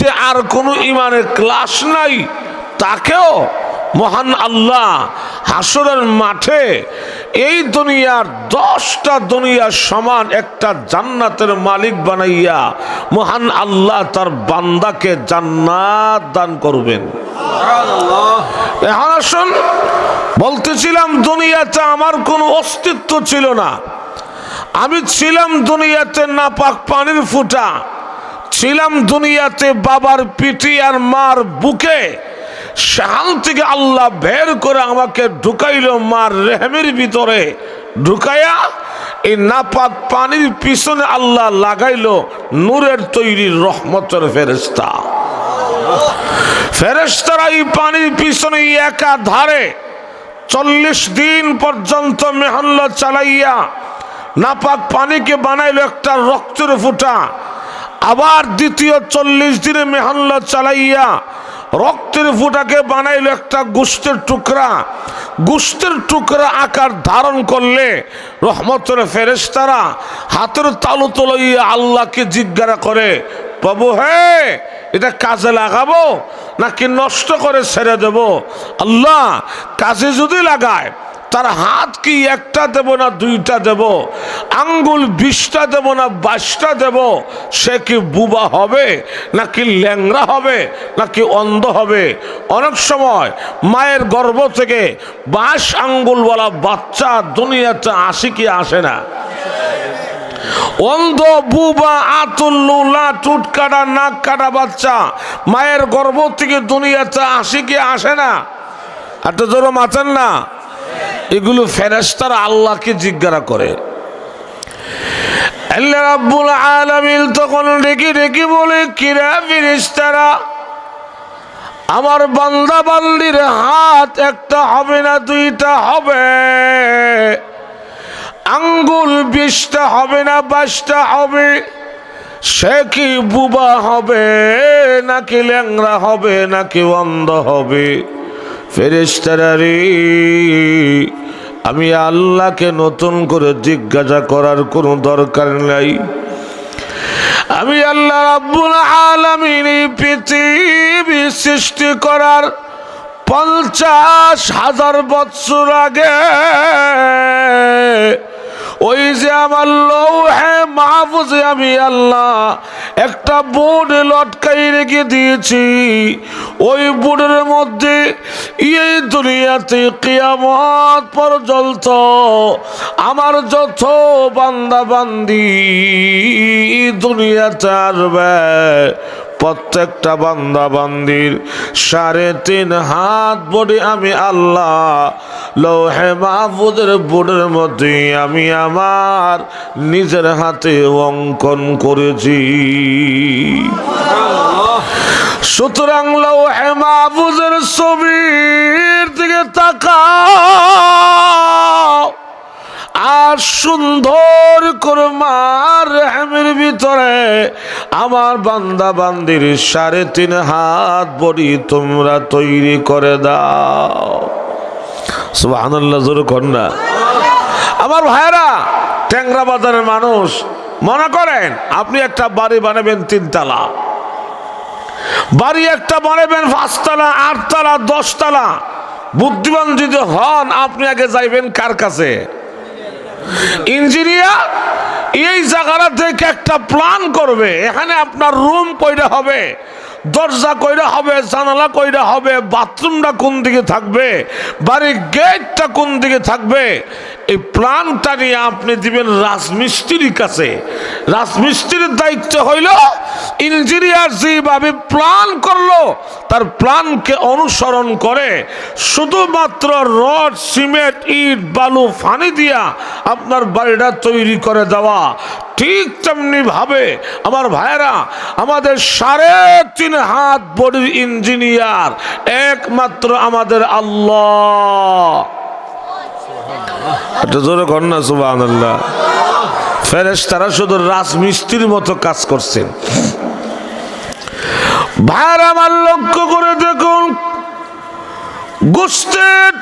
নিচে আর কোনো ইমানের ক্লাস নাই। তাকেও মহান আল্লাহ হাসরের মাঠে এই দুনিয়ার দশটা দুনিয়ার সমান একটা জান্নাতের মালিক বানাইয়া মহান আল্লাহ তার বান্দাকে জান্নাত দান করবেন। এখন আসুন বলতেছিলাম দুনিয়াতে আমার কোনো অস্তিত্ব ছিল না। আমি ছিলাম দুনিয়াতে নাপাক পানির ফুটা। ছিলাম দুনিয়াতে বাবার পিঠি আর মার বুকে। সেখান থেকে আল্লাহ বের করে আমাকে ঢুকাইল মার রেহমের ভিতরে। ঢুকাইয়া এই নাপাক পানির পিছনে আল্লাহ লাগাইল নূরের তৈরি রহমতের ফেরেস্তা ফেরেস্তারা এই পানির পিছনে একা ধারে চল্লিশ দিন পর্যন্ত মেহল্ল চালাইয়া নাপাক পানিকে বানাইল একটা রক্তের ফুটা। আবার দ্বিতীয় চল্লিশ দিনে মেহল্ল চালাইয়া রক্তের ফুটাকে বানাইল একটা গুস্তের টুকরা। গুস্তের টুকরা আকার ধারণ করলে রহমতের ফেরেস্তারা হাতের তালু তলাইয়া আল্লাহকে জিজ্ঞাসা করে প্রভু হে, এটা কাজে লাগাবো নাকি নষ্ট করে ছেড়ে দেব? আল্লাহ, কাজে যদি লাগায় তার হাত কি একটা দেব না দুইটা দেব? আঙ্গুল বিশটা দেব না বাইশটা দেব? সে কি বুবা হবে? নাকি ল্যাংরা হবে? নাকি অন্ধ হবে? অনেক সময় মায়ের গর্ভ থেকে বাইশ আঙ্গুলওয়ালা বাচ্চা দুনিয়াতে আসে কি আসে না? অন্ধ বুবা আতুল্লুলা টুট কাটা নাক কাটা বাচ্চা মায়ের গর্ভ থেকে দুনিয়াতে আসে কি আসে না? এত জোর মাতেন না? এগুলো ফেরেস্তারা আল্লাহকে জিজ্ঞাসা করে। আল্লাহ রাব্বুল তখন বলে, কিরা আমার বান্দা বান্দির হাত একটা হবে না, দুইটা হবে। আঙ্গুল বিশটা হবে না, বাইশটা হবে। সে কি বুবা হবে, নাকি ল্যাংরা হবে, নাকি অন্ধ হবে? ফেরেস্তারা আমি আল্লাহকে নতুন করে জিজ্ঞাসা করার কোনো দরকার নাই। আমি আল্লাহ রাব্বুল আলামিন পৃথিবী সৃষ্টি করার পঞ্চাশ হাজার বৎসর আগে ওই যে আমার লৌহে মাহফুজে আমি আল্লাহ একটা বোর্ড লটকাই রেখে দিয়েছি। ওই বোর্ডের মধ্যে এই দুনিয়াতে কিয়ামত পর্যন্ত আমার যত বান্দা বান্দি দুনিয়াতে আসবে। প্রত্যেকটা বান্দা বান্দির সাড়ে তিন হাত বডি আমি আল্লাহ, লৌহে মাহফুদের বোর্ডের মধ্যে আমি আমার নিজের হাতে অঙ্কন করেছি। সুতরাং লৌহে মাহফুজের ছবির দিকে তাকাও, আর সুন্দর করে ভিতরে আমার বান্দা বান্দির সাড়ে তিন হাত বড়ি তোমরা তৈরি করে দাও। সুবহানাল্লাহ, জোর কন্যা আমার ভাইরা ট্যাংরা বাজারের মানুষ, মনে করেন আপনি একটা বাড়ি বানাবেন তিনতলা। বাড়ি একটা বানাবেন পাঁচতলা, আটতলা, দশতলা। বুদ্ধিমান যদি হন, আপনি আগে যাইবেন কার কাছে? ইঞ্জিনিয়ার এই জায়গাটা থেকে একটা প্ল্যান করবে এখানে আপনার রুম কইরা হবে? দরজা কইরা হবে, জানালা কইরা হবে, বাথরুমটা কোন দিকে থাকবে, বাড়ির গেটটা কোন দিকে থাকবে, এই প্ল্যানটা নিয়ে আপনি দিবেন রাজমিস্ত্রির কাছে। রাজমিস্ত্রির দায়িত্ব হইল, ইঞ্জিনিয়ার যেভাবে প্ল্যান করল, তার প্ল্যানকে অনুসরণ করে, শুধুমাত্র রড, সিমেন্ট, ইট, বালু, ফানি দিয়া আপনার বাড়িটা তৈরি করে দেওয়া। ঠিক তেমনি ভাবে আমার ভাইয়েরা, আমাদের সাড়ে তিন হাত বডির ইঞ্জিনিয়ার একমাত্র আমাদের আল্লাহ। তারা রাজমিস্ত্রির মতো কাজ করছেন। আমার লক্ষ্য করে দেখুন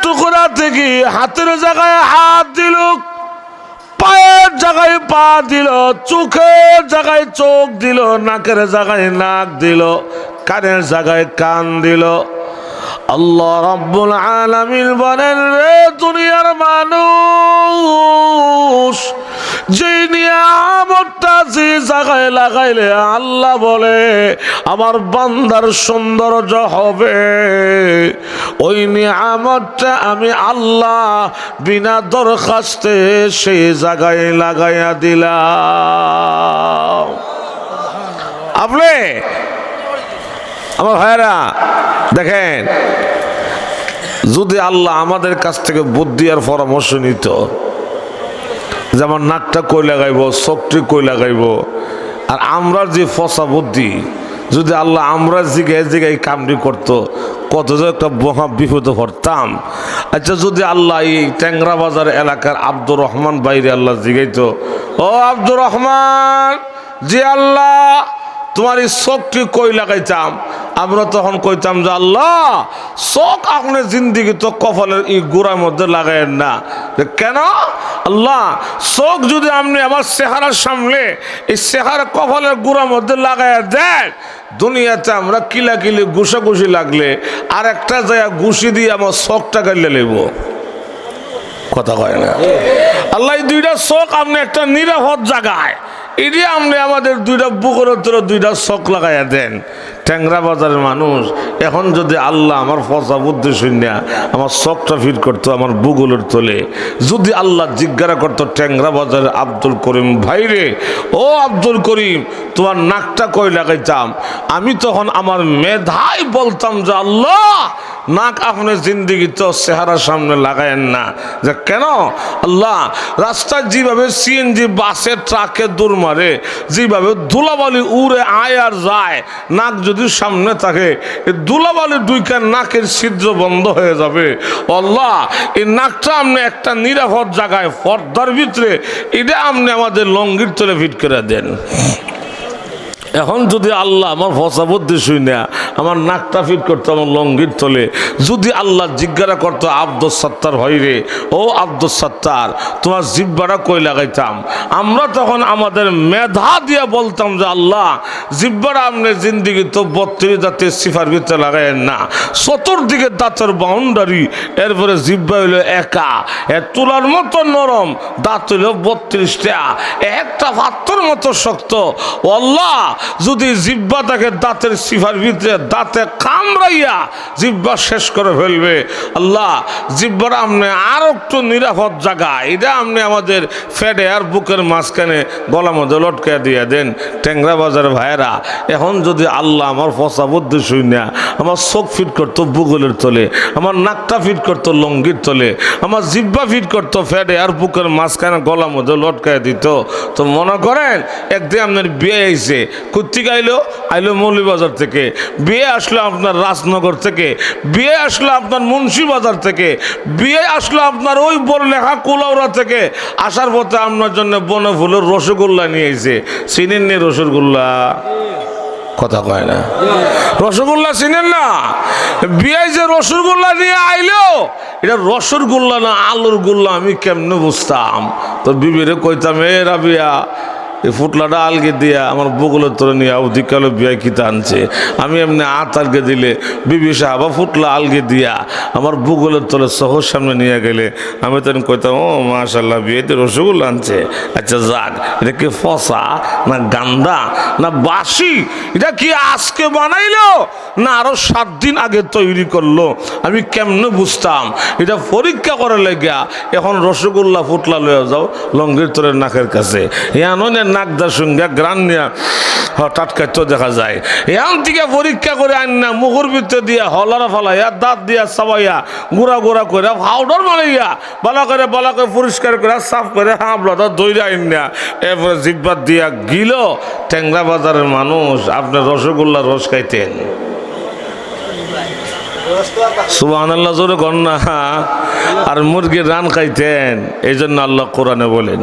টুকরা থেকে হাতের জায়গায় হাত দিল পায়ের জায়গায় পা দিল, চোখের জায়গায় চোখ দিল, নাকের জায়গায় নাক দিল, কানের জায়গায় কান দিল। আল্লাহ রব্বুল আলামিন বলেন, রে দুনিয়ার মানুষ যে নিয়ামতটা যে জায়গায় লাগাইলে আল্লাহ বলে, আমার বান্দার সৌন্দর্য হবে। ওই নিয়ামতটা আমি আল্লাহ বিনা দরখাস্তে সেই জায়গায় লাগাইয়া দিলাম। আপনি, আমার ভাইরা দেখেন, যদি আল্লাহ আমাদের কাছ থেকে বুদ্ধি আর পরামর্শ নিত যেমন নাকটা কই লাগাইব চোখটি কই লাগাইব আর আমরা যে ফসা বুদ্ধি, যদি আল্লাহ আমরা জিগায় জিগায় কামড়ি করতো, কত যে একটা মহা বিপদে পড়তাম। আচ্ছা যদি আল্লাহ এই ট্যাংরা বাজার এলাকার আব্দুর রহমান বাইরে আল্লাহ জিগাইতো, ও আব্দুর রহমান জি আল্লাহ তোমার এই চোখটি কই লাগাইতাম আমরা তখন কইতাম যে আল্লাহ চোখ আপনি জিন্দিগি তো কপালের এই গোড়ার মধ্যে লাগাইন না। কেন? আল্লাহ চোখ যদি আপনি আমার চেহারার সামনে এই চেহারা কপালের গোড়ার মধ্যে লাগাইয়া দেন দুনিয়াতে আমরা কিলা কিলি ঘুষাঘুষি লাগলে আর একটা জায়গা ঘুষি দিয়ে আমার চোখটা গাইলে নেব কথা কয় না? আল্লাহ দুইটা চোখ আপনি একটা নিরাপদ জায়গায় এটি আপনি আমাদের দুইটা বুকের উত্তরে দুইটা শখ লাগাইয়া দেন। ট্যাংরা বাজারের মানুষ, এখন যদি আল্লাহ আমার ফসা বুদ্ধি শুনিয়া আমার চোখটা ফিট করতো, আমার বুগলের তোলে, যদি আল্লাহ জিজ্ঞাসা করতো, ট্যাংরা বাজারের আব্দুল করিম ভাইরে ও আব্দুল করিম, তোমার নাকটা কই লাগাইতাম? আমি তখন আমার মেধাই বলতাম যে, আল্লাহ নাক আপনি জিন্দিগি তো চেহারার সামনে লাগায়েন না। যে কেন? আল্লাহ রাস্তায় যেভাবে সিএনজি বাসে, ট্রাকে দূর মারে, যেভাবে ধুলাবালি উড়ে আয় আর যায়, নাক যদি সামনে থাকে এই ধুলাবালি দুইকার নাকের ছিদ্র বন্ধ হয়ে যাবে। আল্লাহ, এই নাকটা আপনি একটা নিরাপদ জায়গায়, পর্দার ভিতরে, এটা আপনি আমাদের লঙ্গির তলে ফিট করে দেন। এখন যদি আল্লাহ আমার ফসা বুদ্ধি না, আমার নাকটা ফিট করতো, আমার লঙ্গির তলে, যদি আল্লাহ জিজ্ঞাসা করতো আব্দুল সত্তার ভাইরে ও আব্দুল সত্তার, তোমার জিব্বাটা কই লাগাইতাম? আমরা তখন আমাদের মেধা দিয়ে বলতাম যে, আল্লাহ, জিব্বাটা আপনি জিন্দিগি তো বত্রিশ দাঁতের সিফার ভিতরে লাগাইয়েন না। চতুর্দিকে দাঁতের বাউন্ডারি এরপরে জিব্বা হইল একা। এ তুলার মতো নরম, দাঁত হইল বত্রিশটা। একটা পাত্তর মতো শক্ত। আল্লাহ যদি জিব্বা তাকে দাঁতের সিফার ভিতরে দাঁতে কামড়াইয়া জিব্বা শেষ করে ফেলবে। আল্লাহ, জিব্বার আপনি আর একটু নিরাপদ জায়গা। এটা আপনি আমাদের ফেডে আর বুকের মাঝখানে গলা মধ্যে লটকে দিয়ে দেন। ট্যাংরা বাজার ভাইয়েরা, এখন যদি আল্লাহ আমার ফসা বুদ্ধি শুই না, আমার চোখ ফিট করতো বুগলের তলে, আমার নাকটা ফিট করতো লঙ্গির তলে, আমার জিব্বা ফিট করতো ফেডে আর বুকের মাঝখানে গলা মধ্যে লটকায় দিত। তো মনে করেন, একদিন আপনার বিয়ে আইছে কুত্তিক আইলো? আইলো মৌলিবাজার থেকে। বিয়ে আসলো আপনার রাজনগর থেকে। বিয়ে আসলো আপনার মুন্সিবাজার থেকে। বিয়ে আসলো আপনার ওই বড়লেখা কুলাউড়া থেকে। আসার পথে আপনার জন্য বনে ফুলের রসগোল্লা নিয়ে এসে চিনেন নি রসগোল্লা? কথা কয় না। রসগোল্লা চিনেন না? বিয়ে যে রসগোল্লা নিয়ে আইলো, এটা রসগোল্লা না আলুর গোল্লা, আমি কেমনে বুঝতাম? তোর বিবিরে কইতাম, এ রাবিয়া এই ফুটলাটা আলগে দিয়া আমার বগুলের তোরে নিয়ে অধিকালে বিয়া কিতা আনছে। আমি এমনি আত আলগে দিলে বিবি সাহাবা ফুটলা আলগে দিয়া আমার বগুলের তোলে সহজ সামনে নিয়ে গেলে। আমি তখন কইতাম, ও মাশাল্লাহ বিয়েতে রসগোল্লা আনছে। আচ্ছা যাক, এটা কি ফসা না গান্দা না বাসি এটা কি আজকে বানাইলো? না আরও সাত দিন আগে তৈরি করল। আমি কেমনে বুঝতাম? এটা পরীক্ষা করে লেগা এখন রসগোল্লা ফুটলা লয়ে যাও লঙ্গির তোরের নাকের কাছে। এ এমন নাকদার সঙ্গে গ্রান নিয়া টাটকাইত দেখা যায়। এখান থেকে পরীক্ষা করে আন না, মুখের ভিতরে দিয়া হলারা ফলাইয়া, দাঁত দিয়া চাবাইয়া, গুড়া গুড়া করে পাউডার মারাইয়া, বলা করে বলা করে পরিষ্কার করে সাফ করে হাঁপলা দইরা আইন না। এরপরে জিব্বাত দিয়া গিল ট্যাংরা বাজারের মানুষ আপনার রসগোল্লা রস খাইতেন। সুবাহ জোরে কন্যা আর মুরগির রান খাইতেন এই জন্য আল্লাহ কোরআনে বলেন।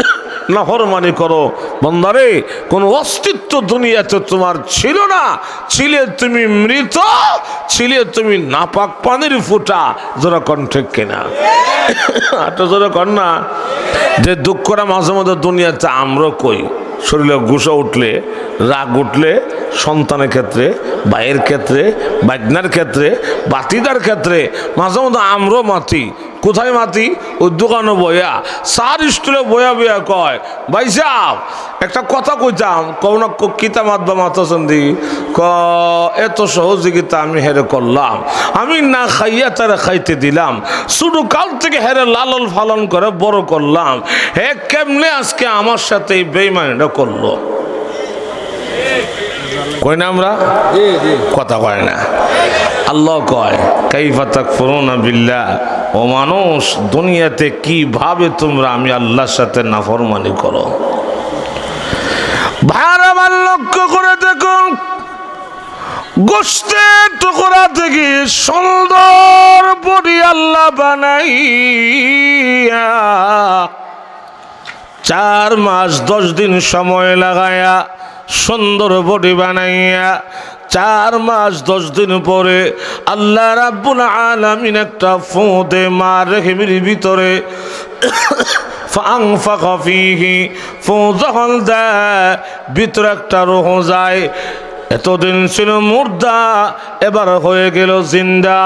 নাফরমানি করো। বন্দারে, কোন অস্তিত্ব দুনিয়াতে তোমার ছিল না। ছিলে তুমি মৃত, ছিলে তুমি নাপাক পানির ফুটা, জোরা কণ্ঠে কেনা? একটা জোরে কর না। যে দুঃখটা মাঝে মধ্যে দুনিয়াতে আমরা কই, শরীরে গুসা উঠলে, রাগ উঠলে, সন্তানের ক্ষেত্রে, ভাইয়ের ক্ষেত্রে, বাগনার ক্ষেত্রে, বাতিদার ক্ষেত্রে, মাঝে মধ্যে আমরও মাতি। কোথায় মাতি? ওই দোকানে বয়া। সার স্টুলে বয়া বয়া কয় ভাই সাহ একটা কথা কইতাম কব না কিতা মাতবা মাতাছেন দি? ক এত সহযোগিতা আমি হেরে করলাম। আমি না খাইয়া তারা খাইতে দিলাম। শুধু কাল থেকে হেরে লালন ফালন করে বড় করলাম। হে কেমনে আজকে আমার সাথে এই বেইমানিটা করল? কই না আমরা? কথা কয় না। আল্লাহ কয় কাইফা তাকফুরুনা বিল্লাহ। ও মানুষ, দুনিয়াতে কীভাবে তোমরা আমি আল্লাহর সাথে নাফরমানি করো? ভাইয়ার, আমার লক্ষ্য করে দেখুন গোষ্ঠের টুকরা থেকে সুন্দর বডি আল্লাহ বানাইয়া চার মাস, দশ দিন সময় লাগায়া সুন্দর বডি বানাইয়া চার মাস, দশ দিন পরে আল্লাহ রাব্বুল আলামিন একটা ফোঁদে রেখে ভিতরে ফিহি ফোঁ যখন দেয়, ভিতরে একটা রোহ যায়। এতদিন ছিল মুর্দা, এবার হয়ে গেল জিন্দা।